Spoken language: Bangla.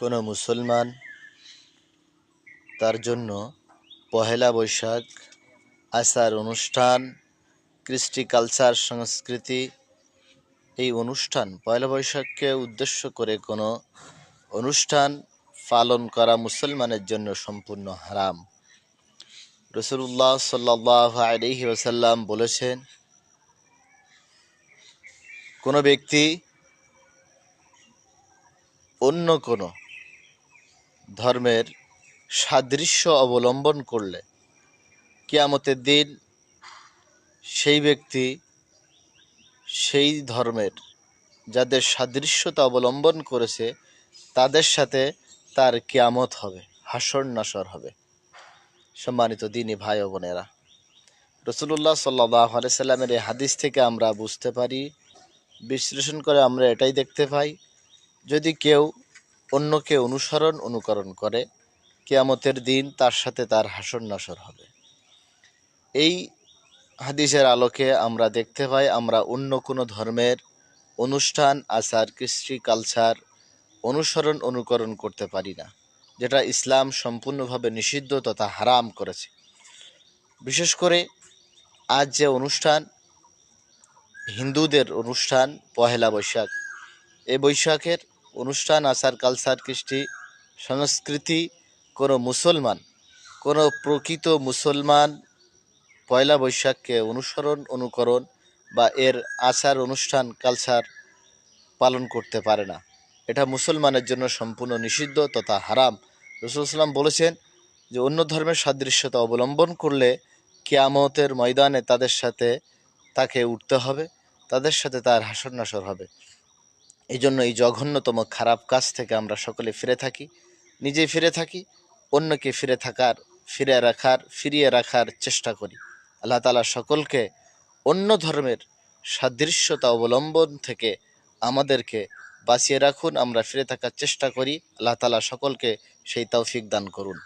কোনো মুসলমান তার জন্য পহেলা বৈশাখ আচার অনুষ্ঠান, কৃষ্টি কালচার, সংস্কৃতি এই অনুষ্ঠান পয়লা বৈশাখকে উদ্দেশ্য করে কোনো অনুষ্ঠান পালন করা মুসলমানের জন্য সম্পূর্ণ হারাম। রসুল্লাহ সাল্লাহ আলহি ওসাল্লাম বলেছেন, কোনো ব্যক্তি অন্য কোনো ধর্মের সাদৃশ্য অবলম্বন করলে কিয়ামতের দিন সেই ব্যক্তি সেই ধর্মের যাদের সাদৃশ্যতা অবলম্বন করেছে, তাদের সাথে তার কিয়ামত হবে, হাসর নাসর হবে। সম্মানিত দিনী ভাই ও বোনেরা রসুল্লাহ সাল্লাহ সাল্লামের এই হাদিস থেকে আমরা বুঝতে পারি, বিশ্লেষণ করে আমরা এটাই দেখতে পাই, যদি কেউ অন্যকে অনুসরণ অনুকরণ করে, কেয়ামতের দিন তার সাথে তার হাসর নাসর হবে। এই হাদিসের আলোকে আমরা দেখতে পাই, আমরা অন্য কোনো ধর্মের অনুষ্ঠান, আচার, কৃষ্টি, কালচার অনুসরণ অনুকরণ করতে পারি না, যেটা ইসলাম সম্পূর্ণভাবে নিষিদ্ধ তথা হারাম করেছে। বিশেষ করে আজ যে অনুষ্ঠান, হিন্দুদের অনুষ্ঠান, পহেলা বৈশাখ, এ বৈশাখের অনুষ্ঠান, আচার, কালচার, কৃষ্টি, সংস্কৃতি, কোনো মুসলমান, কোনো প্রকৃত মুসলমান পয়লা বৈশাখকে অনুসরণ, অনুকরণ বা এর আচার, অনুষ্ঠান, কালচার পালন করতে পারে না। এটা মুসলমানের জন্য সম্পূর্ণ নিষিদ্ধ তথা হারাম। রসুলাম বলেছেন যে, অন্য ধর্মের সাদৃশ্যতা অবলম্বন করলে কেয়ামতের ময়দানে তাদের সাথে তাকে উঠতে হবে, তাদের সাথে তার হাসর নাসর হবে। এই জন্য এই জঘন্যতম খারাপ কাজ থেকে আমরা সকলে ফিরে থাকি, নিজেই ফিরে থাকি, অন্যকে ফিরে থাকার, ফিরে রাখার, ফিরিয়ে রাখার চেষ্টা করি। আল্লাহ তালা সকলকে অন্য ধর্মের সাদৃশ্যতা অবলম্বন থেকে আমাদেরকে বাঁচিয়ে রাখুন, আমরা ফিরে থাকার চেষ্টা করি। আল্লাহ তালা সকলকে সেই তৌফিক দান করুন।